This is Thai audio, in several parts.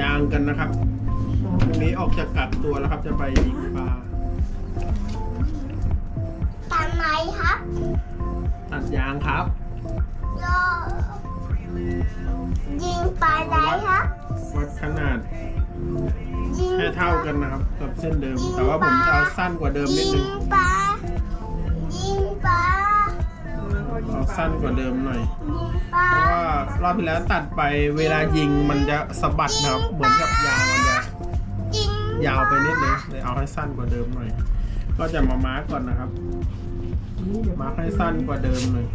ยางกันนะครับพรุ่งนี้ออกจากกักตัวแล้วครับ จะไปยิงปลาทำไมครับ ตัดยางครับโลยิงปลาไหนครับ วัดขนาดยิงให้เท่ากันนะครับกับเส้นเดิม แต่ว่าผมจะเอาสั้นกว่าเดิมนิดยินึงงปลายิงปลา เอาสั้นกว่าเดิมหน่อย เพราะว่ารอบที่แล้วตัดไปเวลายิงมันจะสะบัดนะครับ เหมือนกับยางมันจะยิงยาวไปนิดนึงเลยเอาให้สั้นกว่าเดิมหน่อย ก็จะมามาร์กก่อนนะครับ มาร์กให้สั้นกว่าเดิมหน่อย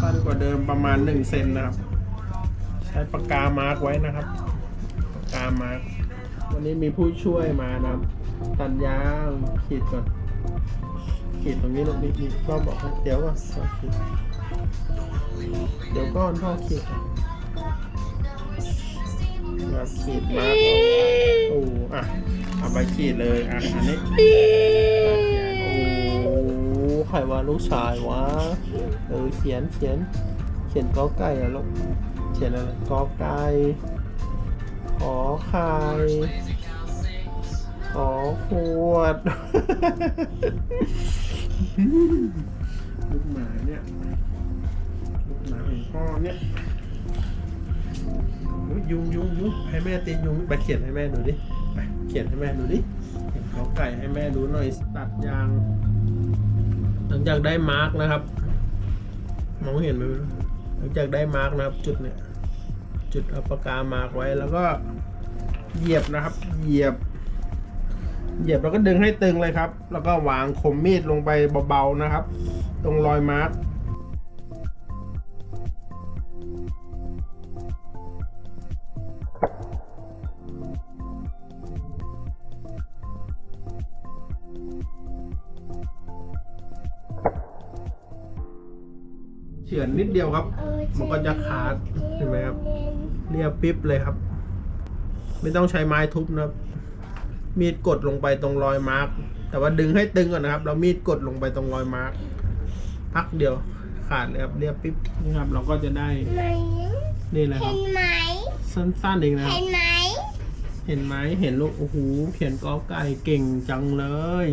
สั้นกว่าเดิมประมาณหนึ่งเซนนะครับ ใช้ปากกามาร์กไว้นะครับ ปากกามาร์กวันนี้มีผู้ช่วยมานะครับ ตัดยางขีดก่อน ขีดตรงนี้ตรงนี้นี่ก็บอกให้เดี๋ยวก่อนพ่อขีดเดี๋ยวก่อนพ่อขีดอนแล้วขีดมากโอ้อะเอาไปขีดเลยอะอันนี้โอ้ใครว่าลูกชายวะเออเขียนเขียนเขียนกอไก่อะลูกเขียนอะไรกอไก่ขอไข่ ขอขวดลูกหมาเนี่ยลูกหมาของพ่อเนี่ยโอ้ยยุงยุงยุงให้แม่ตียุงไปเขียนให้แม่ดูดิไปเขียนให้แม่ดูดิเขียนกอไก่ให้แม่ดูหน่อยตัดยาง หลังจากได้มาร์กนะครับ มองเห็นไหมหลังจากได้มาร์กนะครับ จุดเนี่ย จุดอาปกกามาร์กไว้แล้วก็เหยียบนะครับ เหยียบ เหยียบแล้วก็ดึงให้ตึงเลยครับ แล้วก็วางคมมีดลงไปเบาๆนะครับ ตรงรอยมาร์กเฉือนนิดเดียวครับเออมันก็จะขาดเห็นไหมครับ เรียบปิ๊บเลยครับ ไม่ต้องใช้ไม้ทุบนะครับ มีดกดลงไปตรงรอยมาร์กแต่ว่าดึงให้ตึงก่อนนะครับแล้วมีดกดลงไปตรงรอยมาร์กพักเดียวขาดเลยครับเรียบปิ๊บนี่ครับ เราก็จะได้ไหนนี่เลยคเห็รับนไหมสั้นๆเองนะคเห็รับนไหมเห็นไหมเห็นลูกโอ้โหเขียนกอไก่เก่งจังเลย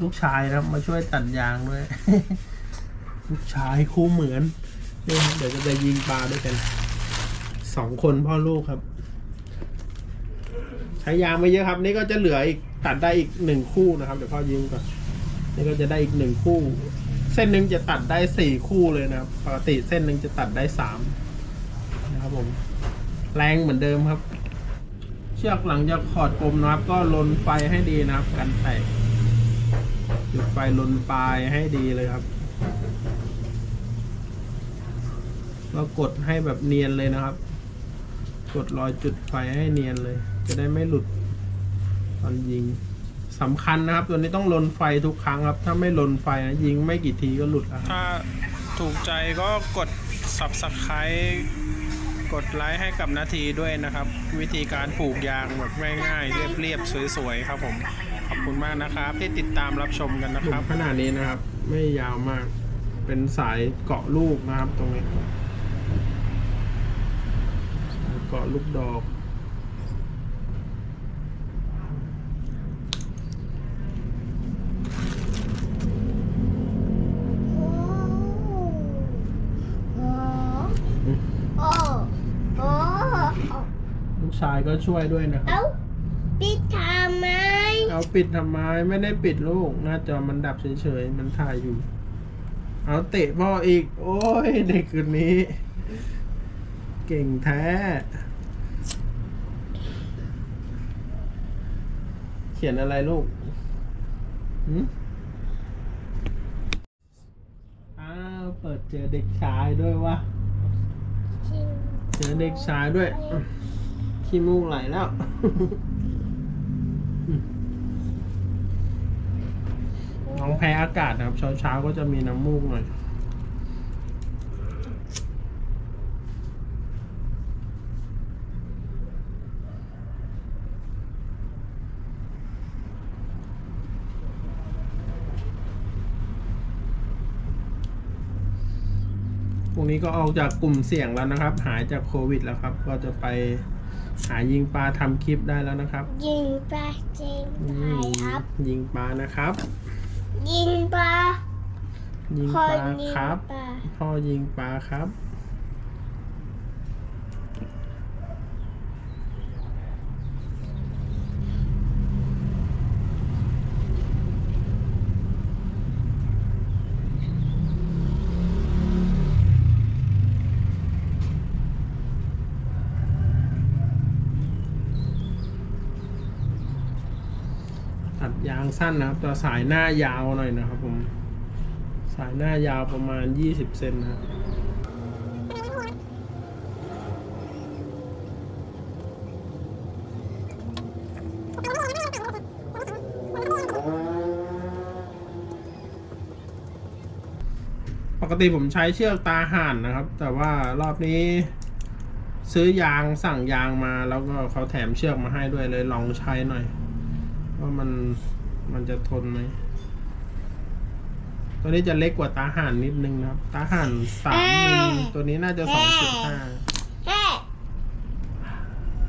ลูกชายนะครับมาช่วยตัดยางด้วยลูกชายคู่เหมือนนี่ครับเดี๋ยวจะไปยิงปลาด้วยกันสองคนพ่อลูกครับใช้ยางไม่เยอะครับ นี่ก็จะเหลืออีกตัดได้อีกหนึ่งคู่นะครับ เดี๋ยวพ่อยิงก่อนนี่ก็จะได้อีกหนึ่งคู่ เส้นหนึ่งจะตัดได้สี่คู่เลยนะครับปกติเส้นหนึ่งจะตัดได้สามนะครับผม แรงเหมือนเดิมครับ เชือกหลังจากขอดกลมนะครับ ก็ลนไฟให้ดีนะครับ กันแตกจุดไฟลนปลายให้ดีเลยครับก็กดให้แบบเนียนเลยนะครับ กดรอยจุดไฟให้เนียนเลย จะได้ไม่หลุดตอนยิงสำคัญนะครับ ตัวนี้ต้องลนไฟทุกครั้งครับ ถ้าไม่ลนไฟนะยิงไม่กี่ทีก็หลุดแล้วถ้าถูกใจก็กด subscribe กดไลค์ให้กับนาทีด้วยนะครับ วิธีการผูกยางแบบง่ายๆ เรียบๆ สวยๆ ครับผม ขอบคุณมากนะครับ ที่ติดตามรับชมกันนะครับขนาดนี้นะครับ ไม่ยาวมาก เป็นสายเกาะลูกนะครับตรงนี้สาย เกาะลูกดอกโอ้โอ้โอ้ลูกชายก็ช่วยด้วยนะครับ เอ้าปิดทำไม เอาปิดทำไมไม่ได้ปิดลูกหน้าจอมันดับเฉยๆ มันถ่ายอยู่ เอาเตะพ่ออีก โอ้ยเด็กคนนี้ เก่งแท้ เขียนอะไรลูกหืมอ้าวเปิดเจอเด็กชายด้วยวะเจอเด็กชายด้วย ขี้มูกไหลแล้ว น้องแพ้อากาศนะครับ เช้าๆก็จะมีน้ำมูกหน่อย นี้ก็ออกจากกลุ่มเสี่ยงแล้วนะครับ หายจากโควิดแล้วครับ ก็จะไปหายิงปลาทำคลิปได้แล้วนะครับยิงปลาจริงอืไปมครับ ยิงปลานะครับ ยิงปลายิงพ่อปลายิงครับ ปลาพ่อยิงปลาครับ ยางสั้นนะครับ ตัวสายหน้ายาวหน่อยนะครับผมสายหน้ายาวประมาณ 20 เซนนะครับปกติผมใช้เชือกตาห่านนะครับ แต่ว่ารอบนี้ซื้อยางสั่งยางมาแล้วก็เขาแถมเชือกมาให้ด้วยเลยลองใช้หน่อย ว่ามันมันจะทนไหมตัวนี้จะเล็กกว่าตาห่านนิดนึงนะครับ ตาห่านสามมิลตัวนี้น่าจะสองจุดห้าแม่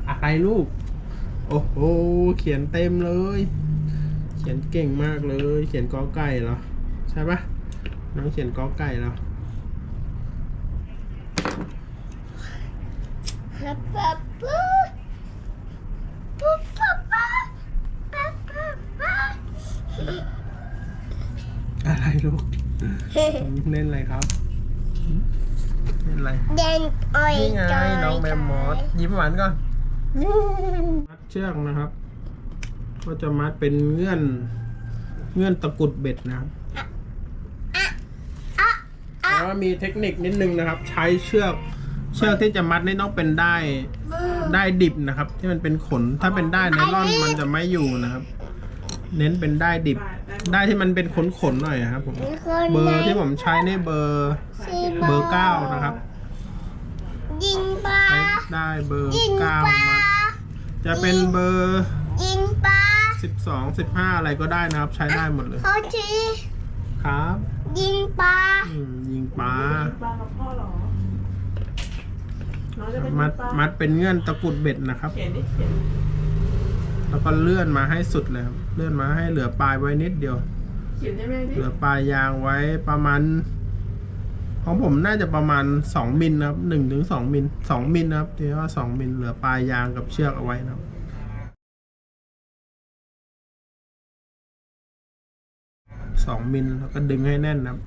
อะไรลูก โอ้โห เขียนเต็มเลย เขียนเก่งมากเลย เขียนกอไก่เหรอ ใช่ปะน้องเขียนกอไก่เหรอป๊าป๊าป๊าป๊าป๊าป๊าป๊าป๊าป๊า อะไร ลูก เล่นอะไรครับ เล่นอะไรเด่นอ้อยนี่ไงจอยน้องแมมมอสยิ้มหวานก่อนมัดเชือกนะครับ ก็จะมัดเป็นเงื่อน เงื่อนตะกรุดเบ็ดนะครับอะอะแต่ว่ามีเทคนิคนิดนึงนะครับ ใช้เชือกเชือกที่จะมัดนี่ต้องเป็นได้มือได้ดิบนะครับ ที่มันเป็นขนถ้าเป็นได้ไนลอนมันจะไม่อยู่นะครับ เน้นเป็นได้ดิบ ได้ที่มันเป็นขนขนๆหน่อยครับผมมีคนเบอร์ในที่ผมใช้นี่เบอร์สีเบอร์เก้านะครับยิงปลาใช้ได้เบอร์ยิงเก้าปลามัดจะเป็นเบอร์ยิงปลาสิบสองสิบห้าอะไรก็ได้นะครับ ใช้ได้หมดเลยเขาทีครับยิงปลาอืมยิงปลาปลากับพ่อเหรอน้องจะเป็นมัดปลามัดเป็นเงื่อนตะกรุดเบ็ดนะครับ เขียนดิเขียน แล้วก็เลื่อนมาให้สุดเลยครับเลื่อนมาให้เหลือปลายไว้นิดเดียว เขียนได้ไหมดิเหลือปลายยางไว้ประมาณ ของผมน่าจะประมาณสองมิลนะครับหนึ่งถึงสองมิลสองมิลนะครับที่ว่าสองมิลเหลือปลายยางกับเชือกเอาไว้นะครับสองมิลแล้วก็ดึงให้แน่นนะครับ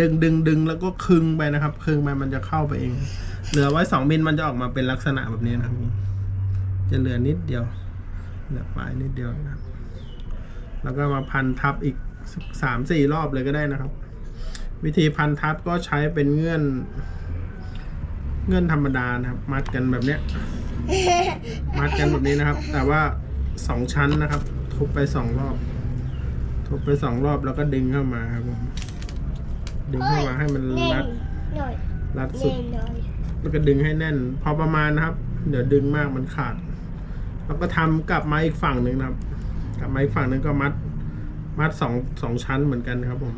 ดึงดึงดึงแล้วก็คึงไปนะครับ คึงไปมันจะเข้าไปเอง เหลือไว้สองมิลมันจะออกมาเป็นลักษณะแบบนี้นะครับ จะเหลือนิดเดียว เหลือปลายนิดเดียวนะครับ แล้วก็มาพันทับอีกสามสี่รอบเลยก็ได้นะครับ วิธีพันทับก็ใช้เป็นเงื่อน เงื่อนธรรมดานะครับ มัดกันแบบเนี้ย มัดกันแบบนี้นะครับ แต่ว่าสองชั้นนะครับ ทุบไปสองรอบ ทุบไปสองรอบแล้วก็ดึงเข้ามาครับผม ดึงเข้ามาให้มันเน่รันดหน่อยรัดสุเน่ดนหน่อยแล้วก็ดึงให้แน่น พอประมาณนะครับ เดี๋ยวดึงมากมันขาด แล้วก็ทำกลับมาอีกฝั่งหนึ่งนะครับ กลับมาอีกฝั่งหนึ่งก็มัด มัดสองสองชั้นเหมือนกันครับผม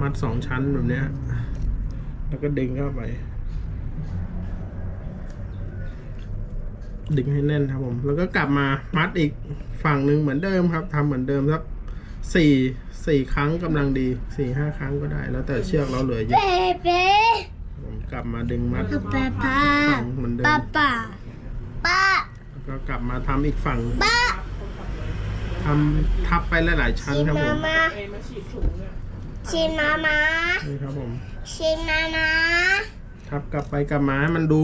มัดสองชั้นแบบเนี้ยแล้วก็ดึงเข้าไป ดึงให้แน่นครับผม แล้วก็กลับมามัดอีกฝั่งหนึ่งเหมือนเดิมครับทำเหมือนเดิมสัก สี่สี่ครั้งกำลังดีสี่ห้าครั้งก็ได้ แล้วแต่เชือกเราเหลือเยอะเป๊ะเป๊ะผมกลับมาดึงมัดป้าป้าฝั่งเหมือนเดิมป้าป้าป้าแล้วก็กลับมาทำอีกฝั่งป้าทำทับไปหลายๆชั้นชิครับผมามมาเอ็มาฉีดถุงเนี่ยชิมามานี่ครับผมชิมามาทับกลับไปกลับมาให้มันดู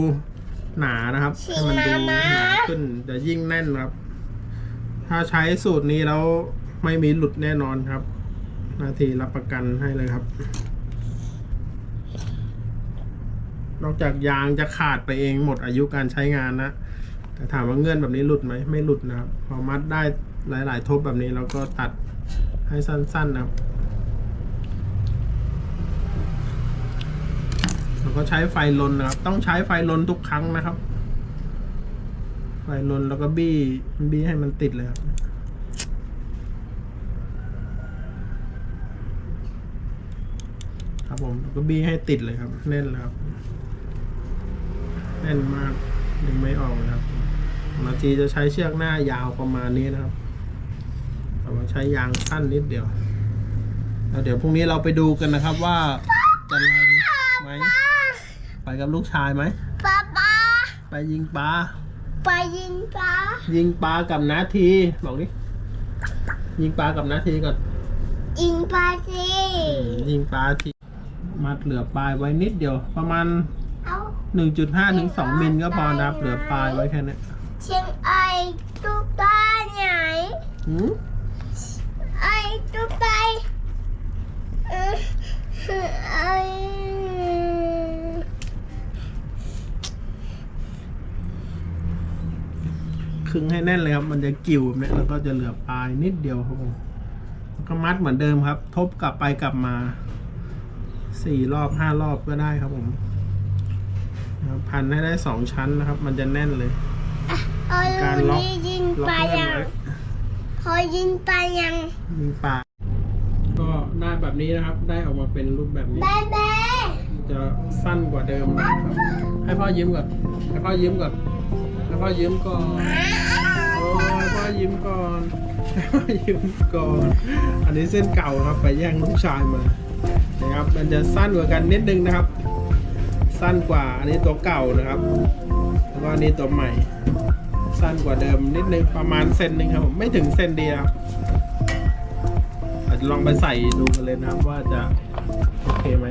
หนานะครับชิให้มันดูมาหมานาขึ้นจะยิ่งแน่นครับ ถ้าใช้สูตรนี้แล้ว ไม่มีหลุดแน่นอนครับนาทีรับประกันให้เลยครับ นอกจากยางจะขาดไปเองหมดอายุการใช้งานนะ แต่ถามว่าเงื่อนแบบนี้หลุดไหมไม่หลุดนะครับ พอมัดได้หลาย ๆ ทบแบบนี้เราก็ตัดให้สั้น ๆ นะครับเราก็ใช้ไฟลนนะครับ ต้องใช้ไฟลนทุกครั้งนะครับ ไฟลนแล้วก็บี้บี้ให้มันติดเลยครับ ผมแล้วก็บี้ให้ติดเลยครับ แน่นเลยครับ แน่นมากดึงไม่ออกเลยครับนาทีจะใช้เชือกหน้ายาวประมาณนี้นะครับแต่ว่าใช้ยางสั้นนิดเดียวแล้วเดี๋ยวพรุ่งนี้เราไปดูกันนะครับว่าจะแรงไหมไปกับลูกชายไหมป๊าป๊าไปยิงปลาไปยิงปลายิงปลากับนาทีบอกดิยิงปลากับนาทีก่อนยิงปลาสิยิงปลาที มัดเหลือปลายไว้นิดเดียว ประมาณ เอา1.5ถึง2มิลก็พอนะครับ เหลือปลายไว้แค่นี้เชียงไอตุ๊กตาไหนหืมไอตุ๊กตาเออไอครึ่งให้แน่นเลยครับ มันจะกิ่วแบบนี้แล้วก็จะเหลือปลายนิดเดียวครับผมแล้วก็มัดเหมือนเดิมครับ ทบกลับไปกลับมา สี่รอบห้ารอบก็ได้ครับผมนะครับพันให้ได้สองชั้นนะครับ มันจะแน่นเลยเอาการลูล็อกนี้ยิงล็อกปลาแน่นยังไว้พอยิงปลายังยิงปลาก็ได้แบบนี้นะครับ ได้ออกมาเป็นรูปแบบนี้แบ๊แบ๊จะสั้นกว่าเดิมนะครับให้พ่อยิ้มก่อนให้พ่อยิ้มก่อนให้พ่อยิ้มก่อนโอ้ ยิ้มก่อนยิ้มก่อน อันนี้เส้นเก่าครับไปแย่งลูกชายมานะครับ มันจะสั้นกว่ากันนิดนึงนะครับ สั้นกว่าอันนี้ตัวเก่านะครับแล้วก็อันนี้ตัวใหม่ สั้นกว่าเดิมนิดนึงประมาณเซนหนึ่งครับผมไม่ถึงเซนเดียวอาจจะลองไปใส่ดูกันเลยนะครับว่าจะโอเคไหม